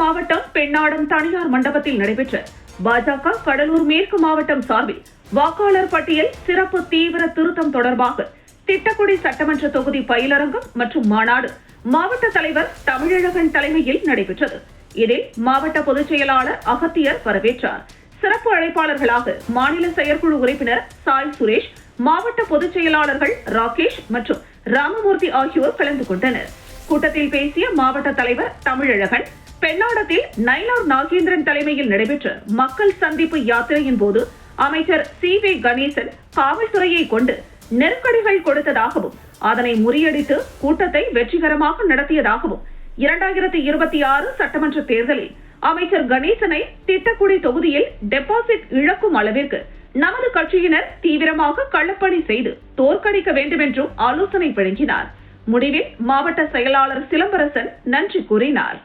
மாவட்டம் பெண்ணாடம் தனியார் மண்டபத்தில் நடைபெற்ற பாஜக கடலூர் மேற்கு மாவட்டம் சார்பில் வாக்காளர் பட்டியல் சிறப்பு தீவிர திருத்தம் தொடர்பாக திட்டக்குடி சட்டமன்ற தொகுதி பயிலரங்கம் மற்றும் மாநாடு மாவட்ட தலைவர் தமிழழகன் தலைமையில் நடைபெற்றது. இதில் மாவட்ட பொதுச் செயலாளர் அகத்தியர் வரவேற்றார். சிறப்பு அழைப்பாளர்களாக மாநில செயற்குழு உறுப்பினர் சாய் சுரேஷ் மாவட்ட பொதுச் செயலாளர்கள் ராகேஷ் மற்றும் ராமமூர்த்தி ஆகியோர் கலந்து கொண்டனர். கூட்டத்தில் பேசிய மாவட்ட தலைவர் தமிழழகன் பெண்ணாடத்தில் நயினார் நாகேந்திரன் தலைமையில் நடைபெற்ற மக்கள் சந்திப்பு யாத்திரையின் போது அமைச்சர் சி வி கணேசன் காவல்துறையை கொண்டு நெருக்கடிகள் கொடுத்ததாகவும் அதனை முறியடித்து கூட்டத்தை வெற்றிகரமாக நடத்தியதாகவும் இரண்டாயிரத்தி இருபத்தி ஆறு சட்டமன்ற தேர்தலில் அமைச்சர் கணேசனை திட்டக்குடி தொகுதியில் டெபாசிட் இழக்கும் அளவிற்கு நமது கட்சியினர் தீவிரமாக கள்ளப்பணி செய்து தோற்கடிக்க வேண்டும் என்றும் ஆலோசனை வழங்கினார் முடிவில் மாவட்ட செயலாளர் சிலம்பரசன் நன்றி கூறினார்.